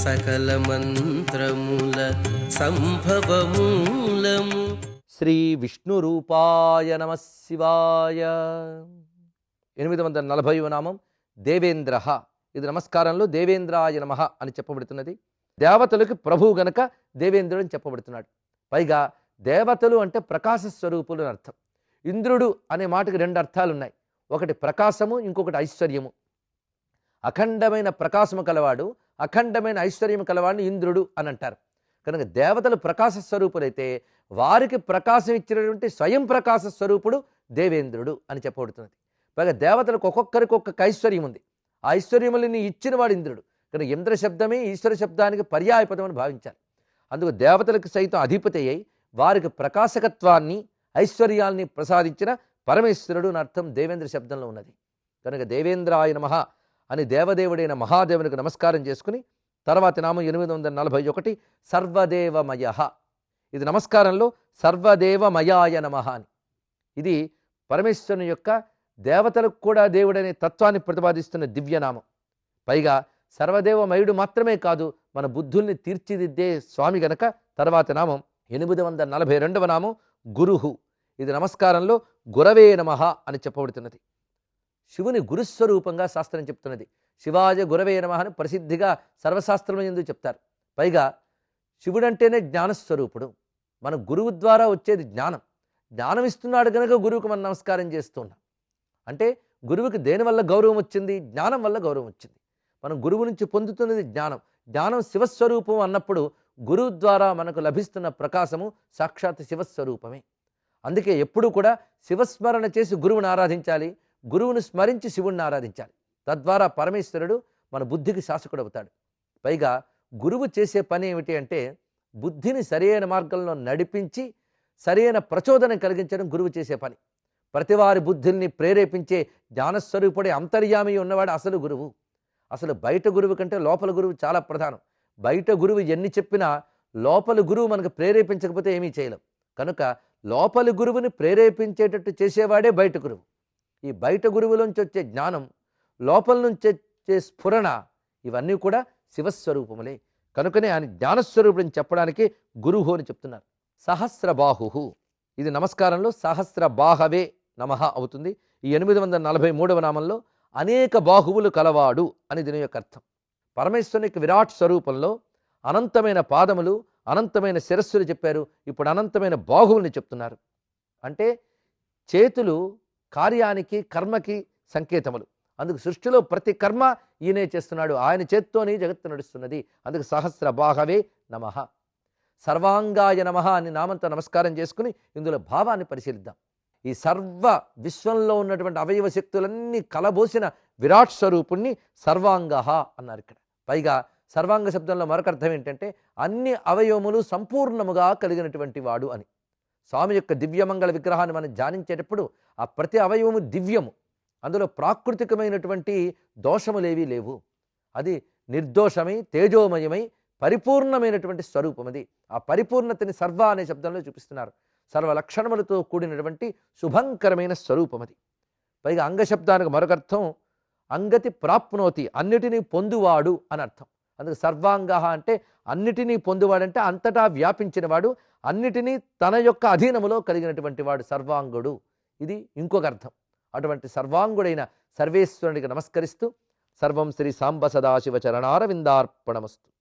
సకల మంత్రముల సంభవమూలము. శ్రీ విష్ణు రూపాయ నమ శివాయ. ఎనిమిది వందల నలభై నామం దేవేంద్ర. ఇది నమస్కారంలో దేవేంద్రాయ నమ అని చెప్పబడుతున్నది. దేవతలకు ప్రభువు గనక దేవేంద్రుడు అని చెప్పబడుతున్నాడు. పైగా దేవతలు అంటే ప్రకాశ స్వరూపులు అని అర్థం. ఇంద్రుడు అనే మాటకు రెండు అర్థాలు ఉన్నాయి ఒకటి ప్రకాశము ఇంకొకటి ఐశ్వర్యము. అఖండమైన ప్రకాశము కలవాడు అఖండమైన ఐశ్వర్యము కలవాడిని ఇంద్రుడు అని అంటారు. కనుక దేవతలు ప్రకాశ స్వరూపులైతే వారికి ప్రకాశం ఇచ్చినటువంటి స్వయం ప్రకాశ స్వరూపుడు దేవేంద్రుడు అని చెప్పబడుతున్నది. పైగా దేవతలకు ఒక్కొక్కరికి ఒక్కొక్క ఐశ్వర్యం ఉంది. ఆ ఐశ్వర్యములని ఇచ్చిన వాడు ఇంద్రుడు. కనుక ఇంద్ర శబ్దమే ఈశ్వర శబ్దానికి పర్యాయపదం అని భావించాలి. అందుకు దేవతలకు సైతం అధిపతి అయి వారికి ప్రకాశకత్వాన్ని ఐశ్వర్యాల్ని ప్రసాదించిన పరమేశ్వరుడు అని అర్థం దేవేంద్ర శబ్దంలో ఉన్నది. కనుక దేవేంద్రాయ మహా అని దేవదేవుడైన మహాదేవునికి నమస్కారం చేసుకుని తర్వాత నామం ఎనిమిది వందల నలభై ఒకటి సర్వదేవమయ. ఇది నమస్కారంలో సర్వదేవమయాయ నమ అని. ఇది పరమేశ్వరుని యొక్క దేవతలకు కూడా దేవుడనే తత్వాన్ని ప్రతిపాదిస్తున్న దివ్యనామం. పైగా సర్వదేవమయుడు మాత్రమే కాదు మన బుద్ధుల్ని తీర్చిదిద్దే స్వామి గనక తర్వాత నామం ఎనిమిది వందల నలభై రెండవ నామం గురుహు. ఇది నమస్కారంలో గురవే నమ అని చెప్పబడుతున్నది. శివుని గురుస్వరూపంగా శాస్త్రం చెప్తున్నది. శివాజ గురవే నమ అని ప్రసిద్ధిగా సర్వశాస్త్రం ఎందుకు చెప్తారు? పైగా శివుడంటేనే జ్ఞానస్వరూపుడు. మన గురువు ద్వారా వచ్చేది జ్ఞానం. జ్ఞానం ఇస్తున్నాడు కనుక గురువుకు మనం నమస్కారం చేస్తున్నాం. అంటే గురువుకి దేనివల్ల గౌరవం వచ్చింది? జ్ఞానం వల్ల గౌరవం వచ్చింది. మనం గురువు నుంచి పొందుతున్నది జ్ఞానం. జ్ఞానం శివస్వరూపం అన్నప్పుడు గురువు ద్వారా మనకు లభిస్తున్న ప్రకాశము సాక్షాత్ శివస్వరూపమే. అందుకే ఎప్పుడూ కూడా శివస్మరణ చేసి గురువుని ఆరాధించాలి. గురువును స్మరించి శివుణ్ణి ఆరాధించాలి. తద్వారా పరమేశ్వరుడు మన బుద్ధికి శాసకుడు అవుతాడు పైగా గురువు చేసే పని ఏమిటి అంటే బుద్ధిని సరైన మార్గంలో నడిపించి సరైన ప్రచోదనం కలిగించడం గురువు చేసే పని. ప్రతివారి బుద్ధుల్ని ప్రేరేపించే జ్ఞానస్వరూపుడే అంతర్యామి ఉన్నవాడు అసలు గురువు. అసలు బయట గురువు కంటే లోపల గురువు చాలా ప్రధానం. బయట గురువు ఎన్ని చెప్పినా లోపల గురువు మనకు ప్రేరేపించకపోతే ఏమీ చేయలేం. కనుక లోపలి గురువుని ప్రేరేపించేటట్టు చేసేవాడే బయట గురువు. ఈ బయట గురువులోంచి వచ్చే జ్ఞానం లోపల నుంచి వచ్చే స్ఫురణ ఇవన్నీ కూడా శివస్వరూపములే. కనుకనే ఆయన జ్ఞానస్వరూపుడిని చెప్పడానికి గురువు అని చెప్తున్నారు. సహస్రబాహు ఇది నమస్కారంలో సహస్ర బాహవే నమ అవుతుంది. ఈ ఎనిమిది వందల నలభై మూడవ నామంలో అనేక బాహువులు కలవాడు అని దీని యొక్క అర్థం. పరమేశ్వరునికి విరాట్ స్వరూపంలో అనంతమైన పాదములు అనంతమైన శిరస్సులు చెప్పారు. ఇప్పుడు అనంతమైన బాహువుల్ని చెప్తున్నారు. అంటే చేతులు కార్యానికి కర్మకి సంకేతములు. అందుకు సృష్టిలో ప్రతి కర్మ ఈయనే చేస్తున్నాడు. ఆయన చేత్తోనే జగత్తు నడుస్తున్నది. అందుకు సహస్ర బాహవే నమ. సర్వాంగాయ నమ అని నామంతో నమస్కారం చేసుకుని ఇందులో భావాన్ని పరిశీలిద్దాం. ఈ సర్వ విశ్వంలో ఉన్నటువంటి అవయవ శక్తులన్నీ కలబోసిన విరాట్ స్వరూపుణ్ణి సర్వాంగ అన్నారు ఇక్కడ. పైగా సర్వాంగ శబ్దంలో మరొక అర్థం ఏంటంటే అన్ని అవయవములు సంపూర్ణముగా కలిగినటువంటి వాడు అని. స్వామి యొక్క దివ్యమంగళ విగ్రహాన్ని మనం ధ్యానించేటప్పుడు ఆ ప్రతి అవయవము దివ్యము. అందులో ప్రాకృతికమైనటువంటి దోషములేవీ లేవు. అది నిర్దోషమై తేజోమయమై పరిపూర్ణమైనటువంటి స్వరూపం అది. ఆ పరిపూర్ణతని సర్వ అనే శబ్దంలో చూపిస్తున్నారు. సర్వ లక్షణములతో కూడినటువంటి శుభంకరమైన స్వరూపం అది. పైగా అంగశబ్దానికి మరొకర్థం అంగతి ప్రాప్నోతి అన్నిటినీ పొందువాడు అని అర్థం. అందుకు సర్వాంగ అంటే అన్నిటినీ పొందువాడంటే అంతటా వ్యాపించినవాడు అన్నిటినీ తన యొక్క అధీనములో కలిగినటువంటి వాడు సర్వాంగుడు. ఇది ఇంకొక అర్థం. అటువంటి సర్వాంగుడైన సర్వేశ్వరునికి నమస్కరిస్తూ సర్వం శ్రీ సాంబ సదాశివ చరణారవిందార్పణమస్తు.